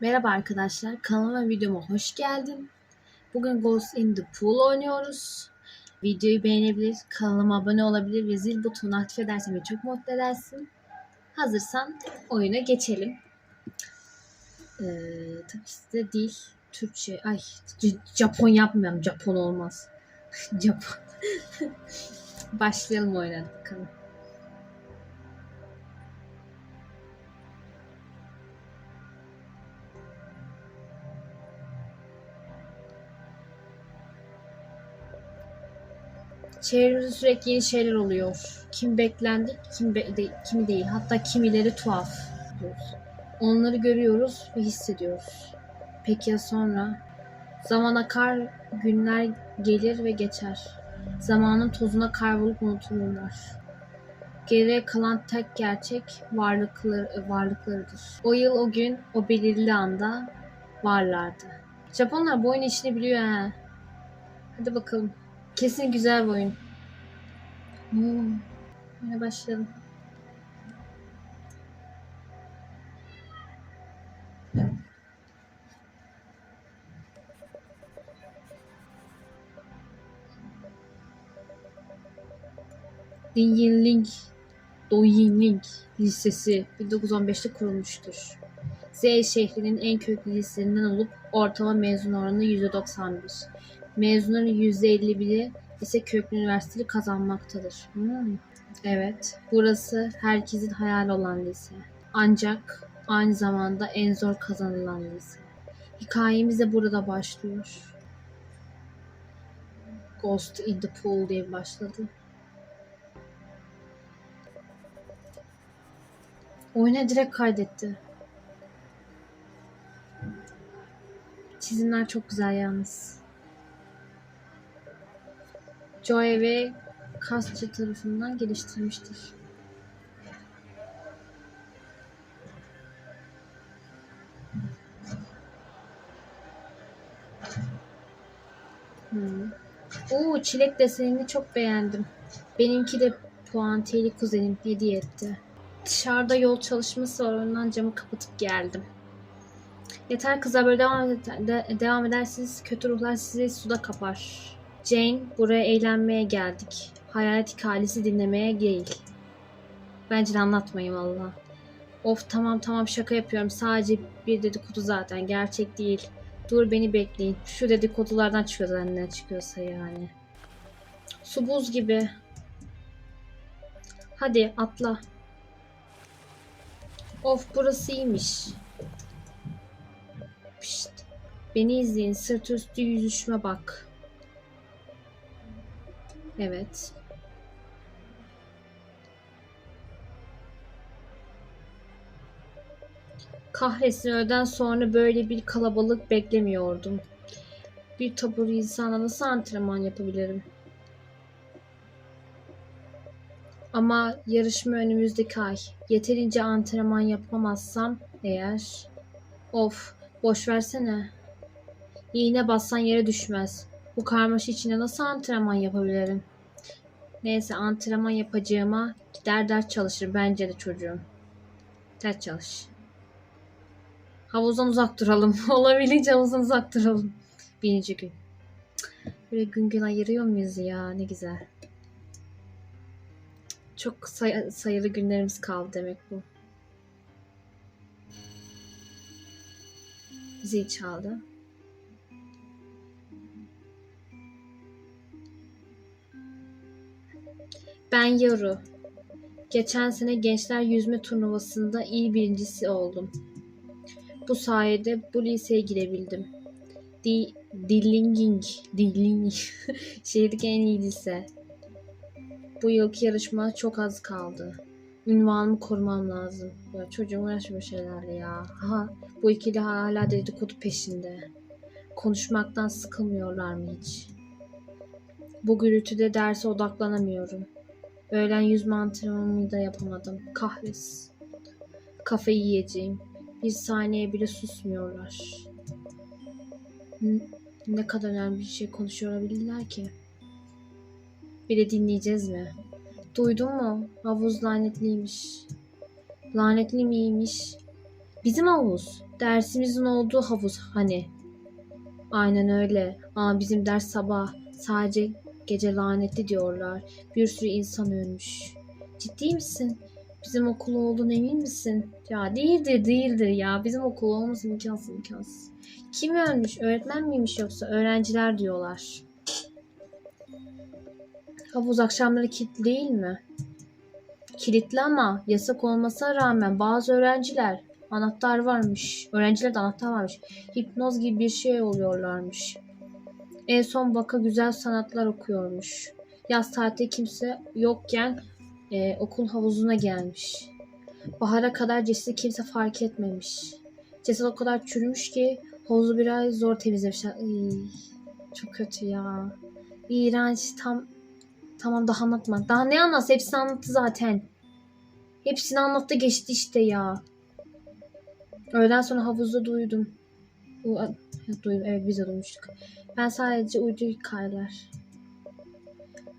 Merhaba arkadaşlar, kanalıma videoma hoş geldin. Bugün Ghost in the Pool oynuyoruz. Videoyu beğenebilir, kanalıma abone olabilir ve zil butonunu aktif edersen beni çok mutlu edersin. Hazırsan oyuna geçelim. Ee, tabii sizde değil, Türkçe, ay Japon yapmayalım, Japon olmaz. Japon. Başlayalım oyuna bakalım. Çevremizde sürekli yeni şeyler oluyor. Kim beklendik, kim be- de- kimi değil. Hatta kimileri tuhaf. Onları görüyoruz ve hissediyoruz. Peki ya sonra? Zaman akar, günler gelir ve geçer. Zamanın tozuna kaybolup unutulurlar. Geriye kalan tek gerçek varlıkları, varlıklarıdır. O yıl, o gün, o belirli anda varlardı. Japonlar bu oyun işini biliyor ha. Hadi bakalım. Kesin güzel bir oyun. Hmm. Yine başlayalım. Dinginling Doyinling Lisesi 1915'te kurulmuştur. Z şehrinin en köklü liselerinden olup ortalama mezun oranı %91. Mezunların %51'i ise köklü üniversiteyi kazanmaktadır. Hmm. Evet, burası herkesin hayal olan lise. Ancak aynı zamanda en zor kazanılan lise. Hikayemiz de burada başlıyor. Ghost in the Pool diye başladı. Oyuna direkt kaydetti. Çizimler çok güzel yalnız. Joy ve Kastçı tarafından geliştirilmiştir. Hmm. Oo, çilek desenini çok beğendim. Benimki de puantiyeli kuzenim hediye etti. Dışarıda yol çalışması var. Ondan camı kapatıp geldim. Yeter kızlar böyle devam, eder, de- devam ederseniz kötü ruhlar sizi suda kapar. Jane buraya eğlenmeye geldik. Hayalet hikayesi dinlemeye değil. Bence de anlatmayın valla. Of tamam tamam şaka yapıyorum. Sadece bir dedikodu zaten. Gerçek değil. Dur beni bekleyin. Şu dedikodulardan çıkıyor zaten çıkıyorsa yani. Su buz gibi. Hadi atla. Of burası iyiymiş. Pişt. Beni izleyin. Sırt üstü yüzüşme bak. Evet. Kahretsin öğleden sonra böyle bir kalabalık beklemiyordum. Bir tabur insana nasıl antrenman yapabilirim? Ama yarışma önümüzdeki ay. Yeterince antrenman yapamazsam eğer... Of, boş versene. İğne bassan yere düşmez. Bu karmaşa içinde nasıl antrenman yapabilirim? Neyse antrenman yapacağıma gider ders çalışır bence de çocuğum. Ders çalış. Havuzdan uzak duralım. Olabildiğince havuzdan uzak duralım. Birinci gün. Böyle gün gün ayırıyor muyuz ya? Ne güzel. Çok say- sayılı günlerimiz kaldı demek bu. Zil çaldı. Ben Yoru. Geçen sene gençler yüzme turnuvasında il birincisi oldum. Bu sayede bu liseye girebildim. Di Dillinging, Dillinging şehirdeki en iyi lise. Bu yılki yarışma çok az kaldı. Ünvanımı korumam lazım. Ya çocuğum uğraşma şeylerle ya. Ha, bu ikili hala dedikodu peşinde. Konuşmaktan sıkılmıyorlar mı hiç? Bu gürültüde derse odaklanamıyorum. Öğlen yüzme antrenmanımı da yapamadım. Kahretsin. Kafayı yiyeceğim. Bir saniye bile susmuyorlar. Ne kadar önemli bir şey konuşuyor olabilirler ki? Bir de dinleyeceğiz mi? Duydun mu? Havuz lanetliymiş. Lanetli miymiş? Bizim havuz. Dersimizin olduğu havuz hani. Aynen öyle. Ama bizim ders sabah. Sadece gece lanetli diyorlar. Bir sürü insan ölmüş. Ciddi misin? Bizim okul olduğunu emin misin? Ya değildir değildir ya. Bizim okul olması imkansız imkansız. Kim ölmüş? Öğretmen miymiş yoksa? Öğrenciler diyorlar. Havuz akşamları kilitli değil mi? Kilitli ama yasak olmasına rağmen bazı öğrenciler anahtar varmış. Öğrencilerde anahtar varmış. Hipnoz gibi bir şey oluyorlarmış. En son Baka güzel sanatlar okuyormuş. Yaz tatilde kimse yokken e, okul havuzuna gelmiş. Bahara kadar cesedi kimse fark etmemiş. Ceset o kadar çürümüş ki havuzu biraz zor temizlemişler. Iy, çok kötü ya. İğrenç. Tam tamam daha anlatma. Daha ne anlatsın? Hepsini anlattı zaten. Hepsini anlattı geçti işte ya. Öğleden sonra havuzda duydum. Duydum. Evet biz de duymuştuk. Ben sadece uydu hikayeler.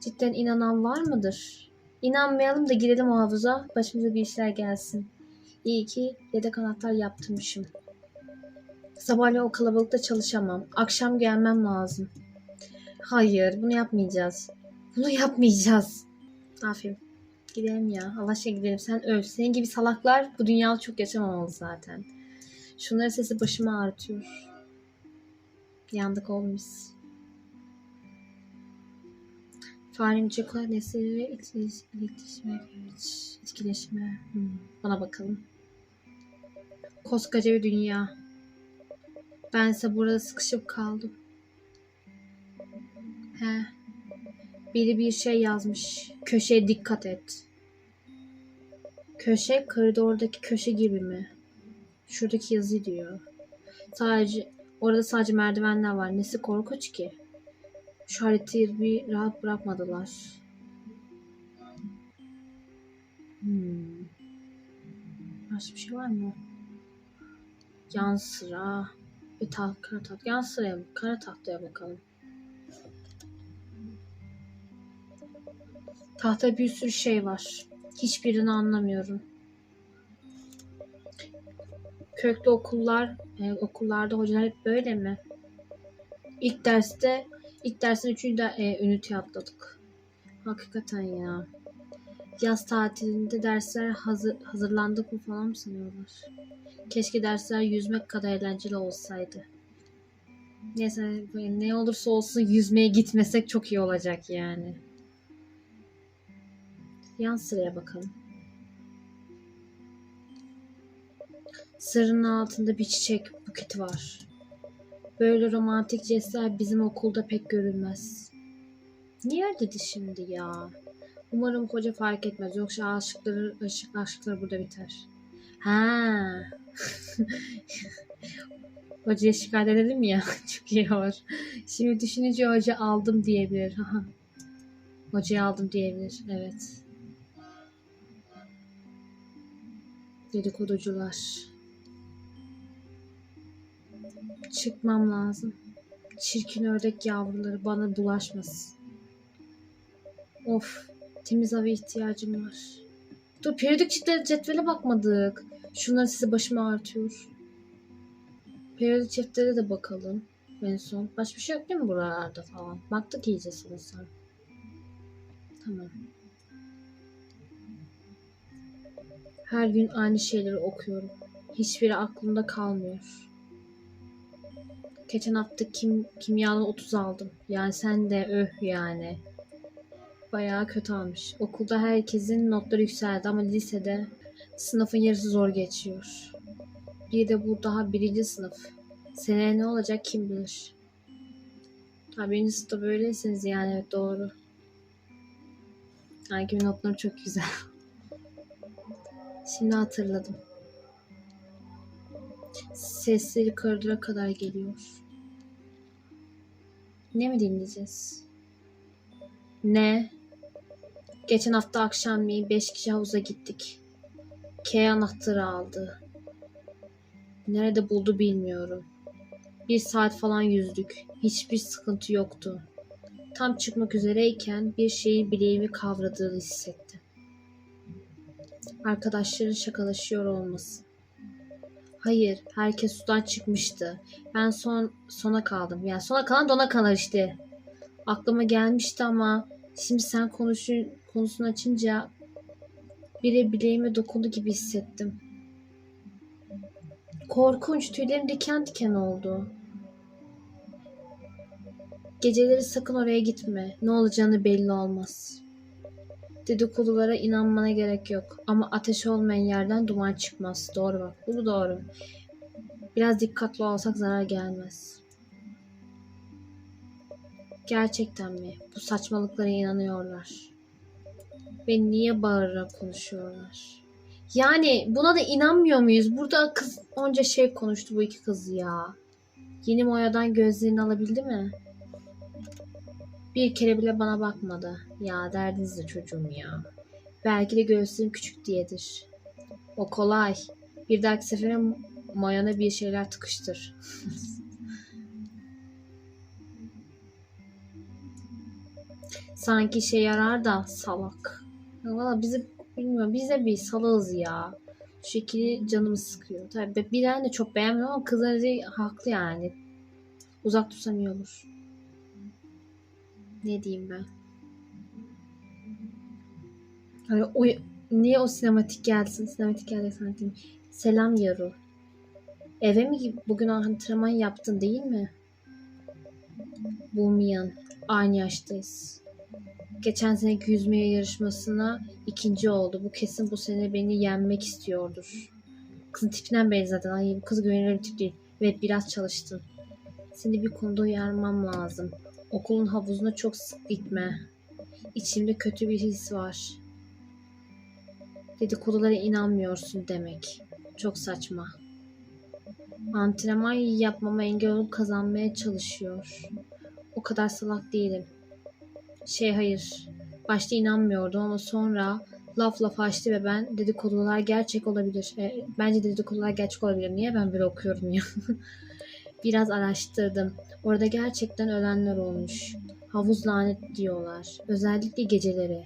Cidden inanan var mıdır? İnanmayalım da girelim o havuza. Başımıza bir işler gelsin. İyi ki yedek anahtar yaptırmışım. Sabahleyin o kalabalıkta çalışamam. Akşam gelmem lazım. Hayır bunu yapmayacağız. Bunu yapmayacağız. Aferin. Gidelim ya. Allah aşkına gidelim. Sen öl. Senin gibi salaklar bu dünyada çok yaşamamalı zaten. Şunların sesi başımı ağrıtıyor. Yandık biz. Farimcikler nesneleri ve iletişime, etkileşime. Hmm, bana bakalım. Koskoca bir dünya. Bense burada sıkışıp kaldım. He. Biri bir şey yazmış. Köşeye dikkat et. Köşe koridordaki köşe gibi mi? Şuradaki yazı diyor. Sadece orada sadece merdivenler var. Nesi korkunç ki? Şu bir rahat bırakmadılar. Hmm. Başka bir şey var mı? Yan sıra. Bir taht, kara taht. Yan sıraya? Kara tahtaya bakalım. Tahta bir sürü şey var. Hiçbirini anlamıyorum. Köklü okullar, e, okullarda hocalar hep böyle mi? İlk derste, ilk dersin üçüncü de, e, ünite atladık. Hakikaten ya. Yaz tatilinde dersler hazır, hazırlandık mı falan mı sanıyorlar? Keşke dersler yüzmek kadar eğlenceli olsaydı. Neyse ne olursa olsun yüzmeye gitmesek çok iyi olacak yani. Yan sıraya bakalım. Sırrın altında bir çiçek buketi var. Böyle romantik jestler bizim okulda pek görülmez. Niye dedi şimdi ya? Umarım koca fark etmez. Yoksa aşıkları, aşık, aşıkları burada biter. Ha. Hocaya şikayet edelim ya. Çok iyi olur. Şimdi düşününce hoca aldım diyebilir. Hocayı aldım diyebilir. Evet. Dedikoducular. Çıkmam lazım. Çirkin ördek yavruları bana bulaşmasın. Of, temiz hava ihtiyacım var. Dur, periyodik cetvele, bakmadık. Şunlar size başımı ağrıtıyor. Periyodik cetvele de bakalım. En son. Başka bir şey yok değil mi buralarda falan? Baktık iyice sanırsam. Tamam. Her gün aynı şeyleri okuyorum. Hiçbiri aklımda kalmıyor. Geçen hafta kim, kimyadan 30 aldım. Yani sen de öh yani. Bayağı kötü almış. Okulda herkesin notları yükseldi ama lisede sınıfın yarısı zor geçiyor. Bir de bu daha birinci sınıf. Seneye ne olacak kim bilir. Ha, birinci sınıfta böyleyseniz yani evet doğru. Sanki notları çok güzel. Şimdi hatırladım. Sesleri koridora kadar geliyor. Ne mi dinleyeceğiz? Ne? Geçen hafta akşamleyin beş kişi havuza gittik. K anahtarı aldı. Nerede buldu bilmiyorum. Bir saat falan yüzdük. Hiçbir sıkıntı yoktu. Tam çıkmak üzereyken bir şeyin bileğimi kavradığını hissettim. Arkadaşların şakalaşıyor olmasın. Hayır, herkes sudan çıkmıştı. Ben son sona kaldım. Yani sona kalan dona kalır işte. Aklıma gelmişti ama şimdi sen konuşu, konusunu açınca biri bileğime dokundu gibi hissettim. Korkunç, tüylerim diken diken oldu. Geceleri sakın oraya gitme. Ne olacağını belli olmaz. Dedikodulara inanmana gerek yok. Ama ateş olmayan yerden duman çıkmaz. Doğru bak. Bu doğru. Biraz dikkatli olsak zarar gelmez. Gerçekten mi? Bu saçmalıklara inanıyorlar. Ve niye bağırarak konuşuyorlar? Yani buna da inanmıyor muyuz? Burada kız onca şey konuştu bu iki kız ya. Yeni Moya'dan gözlerini alabildi mi? Bir kere bile bana bakmadı. Ya derdiniz de çocuğum ya. Belki de göğsüm küçük diyedir. O kolay. Bir dahaki sefere Moya'na bir şeyler tıkıştır. Sanki işe yarar da salak. Valla bizi bilmiyorum biz de bir salağız ya. Şu şekilde canımı sıkıyor. Tabii bilen de çok beğenmiyorum ama kızlar haklı yani. Uzak tutsam iyi olur. Ne diyeyim ben? Hani o, niye o sinematik gelsin? Sinematik geldi santim. Selam Yaru. Eve mi bugün antrenman yaptın değil mi? Bulmayan. Aynı yaştayız. Geçen seneki yüzmeye yarışmasına ikinci oldu. Bu kesin bu sene beni yenmek istiyordur. Kızın tipinden belli zaten. Ay bu kız güvenilir bir tip değil. Evet biraz çalıştın. Seni bir konuda uyarmam lazım. Okulun havuzuna çok sık gitme. İçimde kötü bir his var. Dedikodulara inanmıyorsun demek. Çok saçma. Antrenman yapmama engel olup kazanmaya çalışıyor. O kadar salak değilim. Şey hayır. Başta inanmıyordum ama sonra laf laf açtı ve ben dedikodular gerçek olabilir. E, bence dedikodular gerçek olabilir. Niye ben böyle okuyorum ya? Biraz araştırdım. Orada gerçekten ölenler olmuş. Havuz lanet diyorlar. Özellikle geceleri.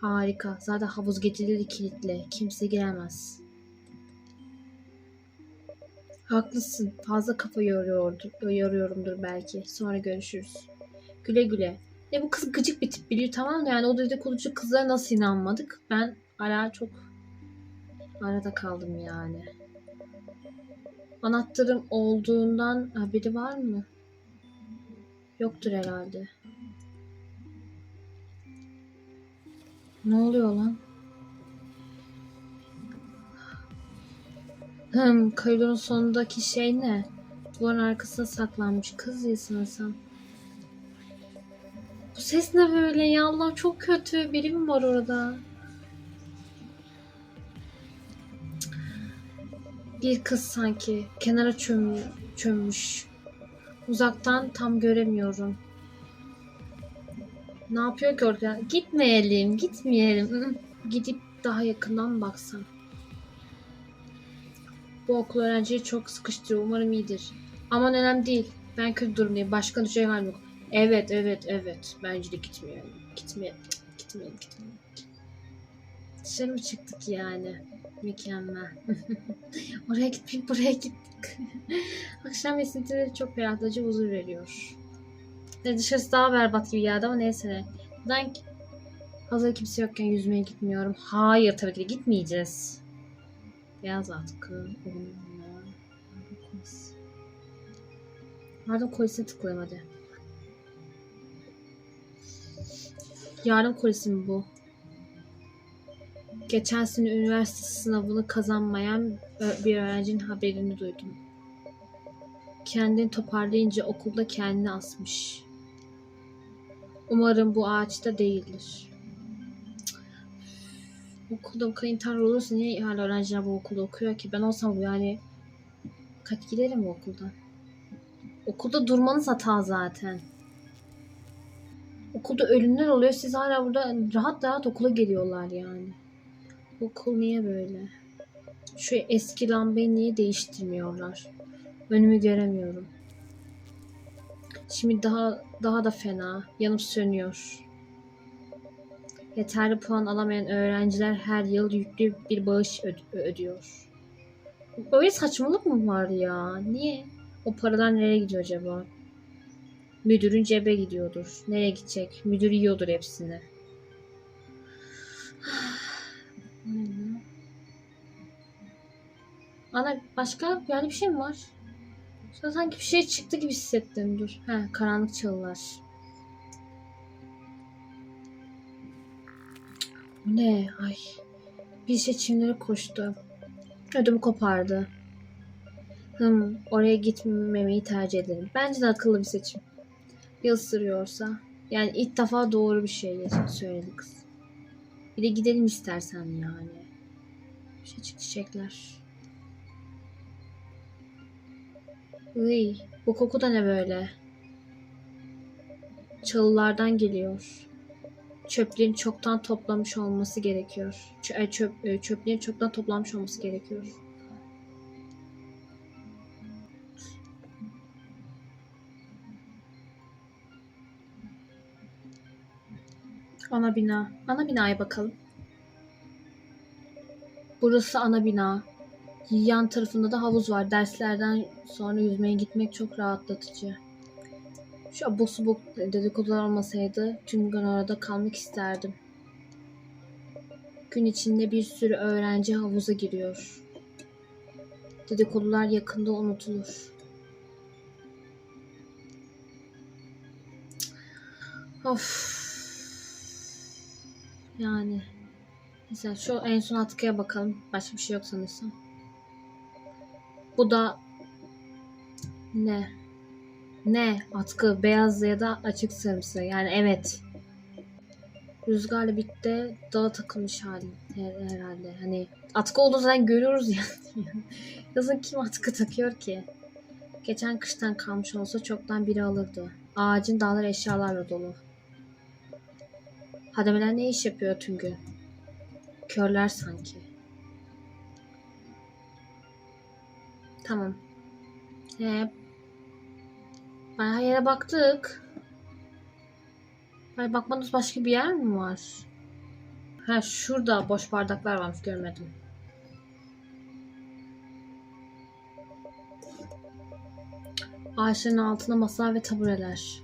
Harika. Zaten havuz geceleri kilitli. Kimse giremez. Haklısın. Fazla kafa yoruyordur, yoruyorumdur belki. Sonra görüşürüz. Güle güle. Ne bu kız gıcık bir tip biliyor tamam da yani o dedikoducu kızlara nasıl inanmadık? Ben ara çok arada kaldım yani. Anahtarım olduğundan haberi var mı? Yoktur herhalde. Ne oluyor lan? Hım, koridorun sonundaki şey ne? Duvarın arkasına saklanmış. Kız ya sanırsam. Bu ses ne böyle ya? Allah çok kötü. Biri mi var orada? Bir kız sanki. Kenara çöm çömmüş. Uzaktan tam göremiyorum. Ne yapıyor ki orada? Gitmeyelim, gitmeyelim. Gidip daha yakından baksam. Bu okul öğrenciyi çok sıkıştırıyor. Umarım iyidir. Aman önemli değil. Ben kötü durumdayım. Başka düşecek halim yok. Evet, evet, evet. Bence de gitmeyelim. Gitmeyelim. Gitmeyelim, gitmeyelim. Dışarı mı çıktık yani? Mükemmel. Oraya gitmeyip buraya gittik. Akşam esintileri çok ferahlatıcı huzur veriyor. Ve dışarısı daha berbat gibi geldi ama neyse ne. Neden hazır kimse yokken yüzmeye gitmiyorum? Hayır tabii ki gitmeyeceğiz. Beyaz atkı. Yardım kolisine tıklayayım hadi. Yardım kolisi mi bu? Geçen sene üniversite sınavını kazanmayan bir öğrencinin haberini duydum. Kendini toparlayınca okulda kendini asmış. Umarım bu ağaçta değildir. Okulda bu kadar intihar olursa niye hala öğrenciler bu okulda okuyor ki? Ben olsam bu yani kaç giderim bu okuldan. Okulda durmanız hata zaten. Okulda ölümler oluyor. Siz hala burada rahat rahat okula geliyorlar yani. Bu Okul niye böyle? Şu eski lambayı niye değiştirmiyorlar? Önümü göremiyorum. Şimdi daha daha da fena. Yanıp sönüyor. Yeterli puan alamayan öğrenciler her yıl yüklü bir bağış öd- ödüyor. Öyle saçmalık mı var ya? Niye? O paralar nereye gidiyor acaba? Müdürün cebe gidiyordur. Nereye gidecek? Müdür yiyordur hepsini. Ana başka yani bir şey mi var? Sonra sanki bir şey çıktı gibi hissettim. Dur. Ha, karanlık çalılar. Ne? Ay. Bir şey çimlere koştu. Ödümü kopardı. Hım, oraya gitmemeyi tercih ederim. Bence de akıllı bir seçim. Ya ısırıyorsa? Yani ilk defa doğru bir şey söyledi kız. Bir de gidelim istersen yani. Şey çiçekler. Iy, bu koku da ne böyle? Çalılardan geliyor. Çöplerin çoktan toplamış olması gerekiyor. Ç- ay, çöp, e, çöplerin çoktan toplanmış olması gerekiyor. Ana bina. Ana binaya bakalım. Burası ana bina. Yan tarafında da havuz var. Derslerden sonra yüzmeye gitmek çok rahatlatıcı. Şu abuk subuk dedikodular olmasaydı tüm gün orada kalmak isterdim. Gün içinde bir sürü öğrenci havuza giriyor. Dedikodular yakında unutulur. Of. Yani. Mesela şu en son atkıya bakalım. Başka bir şey yok sanırsam. Bu da ne? Ne? Atkı beyaz ya da açık sarımsı. Yani evet. Rüzgarla birlikte dağa takılmış hali her- herhalde. Hani atkı olduğu zaman görüyoruz ya. Yazın kim atkı takıyor ki? Geçen kıştan kalmış olsa çoktan biri alırdı. Ağacın dalları eşyalarla dolu. Hademeler ne iş yapıyor tüm gün? Körler sanki. Tamam. He. Bayağı yere baktık. Hayır bakmadığımız başka bir yer mi var? Ha şurada boş bardaklar varmış görmedim. Ağaçların altında masalar ve tabureler.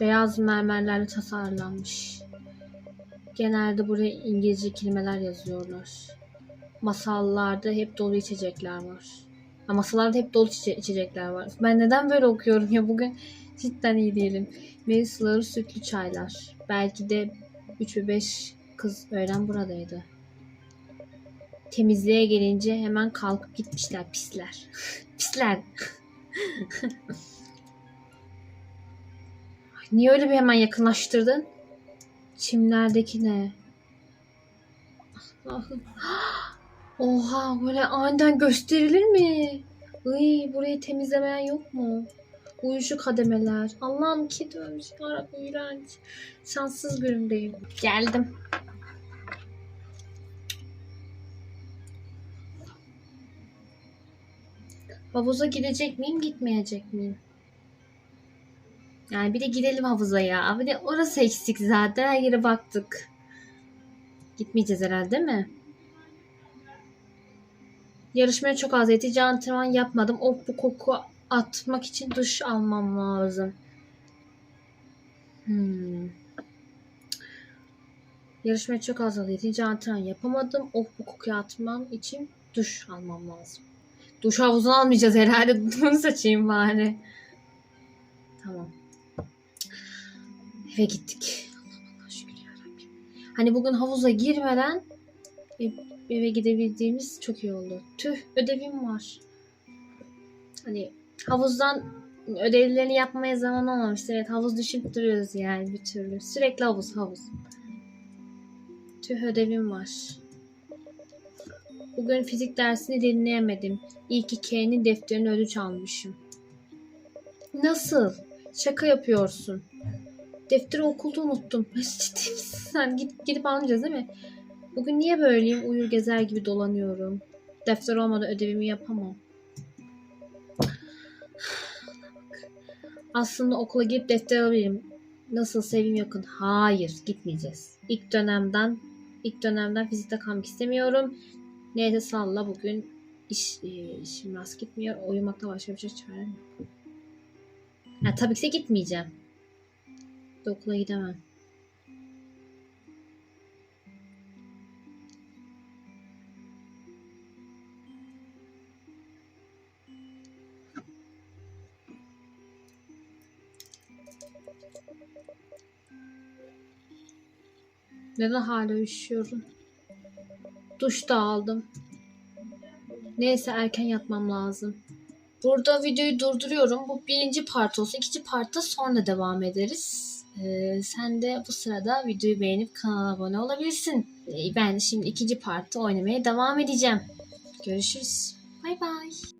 Beyaz mermerlerle tasarlanmış. Genelde buraya İngilizce kelimeler yazıyorlar. Masallarda hep dolu içecekler var. Ha, masalarda hep dolu içe- içecekler var. Ben neden böyle okuyorum ya bugün cidden iyi değilim. Meyve suları, sütlü çaylar. Belki de 3 ve 5 kız öğlen buradaydı. Temizliğe gelince hemen kalkıp gitmişler pisler. pisler. Niye öyle bir hemen yakınlaştırdın? Çimlerdeki ne? Allah'ım. Oha böyle aniden gösterilir mi? Iy, burayı temizlemeyen yok mu? Uyuşuk kademeler. Allah'ım kedi ölmüş. Yarabbim iğrenç. Şanssız günümdeyim. Geldim. Havuza gidecek miyim, gitmeyecek miyim? Yani bir de gidelim havuza ya. Bir de orası eksik zaten. Her yere baktık. Gitmeyeceğiz herhalde değil mi? Yarışmaya çok az yetici antrenman yapmadım. O bu koku atmak için duş almam lazım. Hmm. Yarışmaya çok az yetici antrenman yapamadım. O bu kokuyu atmam için duş almam lazım. Duş havuzunu almayacağız herhalde. Bunu seçeyim bari. Tamam. Eve gittik. Allah şükür yarabbim. Hani bugün havuza girmeden eve gidebildiğimiz çok iyi oldu. Tüh ödevim var. Hani havuzdan ödevlerini yapmaya zaman olmamış. Evet havuz düşünüp duruyoruz yani bir türlü. Sürekli havuz havuz. Tüh ödevim var. Bugün fizik dersini dinleyemedim. İyi ki K'nin defterini ödünç almışım. Nasıl? Şaka yapıyorsun. Defteri okulda unuttum. Ciddi misin sen? Git, gidip almayacağız değil mi? Bugün niye böyleyim? Uyur gezer gibi dolanıyorum. Defter olmadan ödevimi yapamam. Aslında okula gidip defter alabilirim. Nasıl sevim yakın? Hayır, gitmeyeceğiz. İlk dönemden ilk dönemden fizikte kalmak istemiyorum. Neyse salla bugün iş, e, işim rast gitmiyor. Uyumakta başka bir şey çarem. Ha, tabii ki de gitmeyeceğim. De okula gidemem. Neden hala üşüyorum? Duş da aldım. Neyse erken yatmam lazım. Burada videoyu durduruyorum. Bu birinci part olsun. İkinci partta sonra devam ederiz. Ee, sen de bu sırada videoyu beğenip kanala abone olabilirsin. Ee, ben şimdi ikinci partta oynamaya devam edeceğim. Görüşürüz. Bay bay.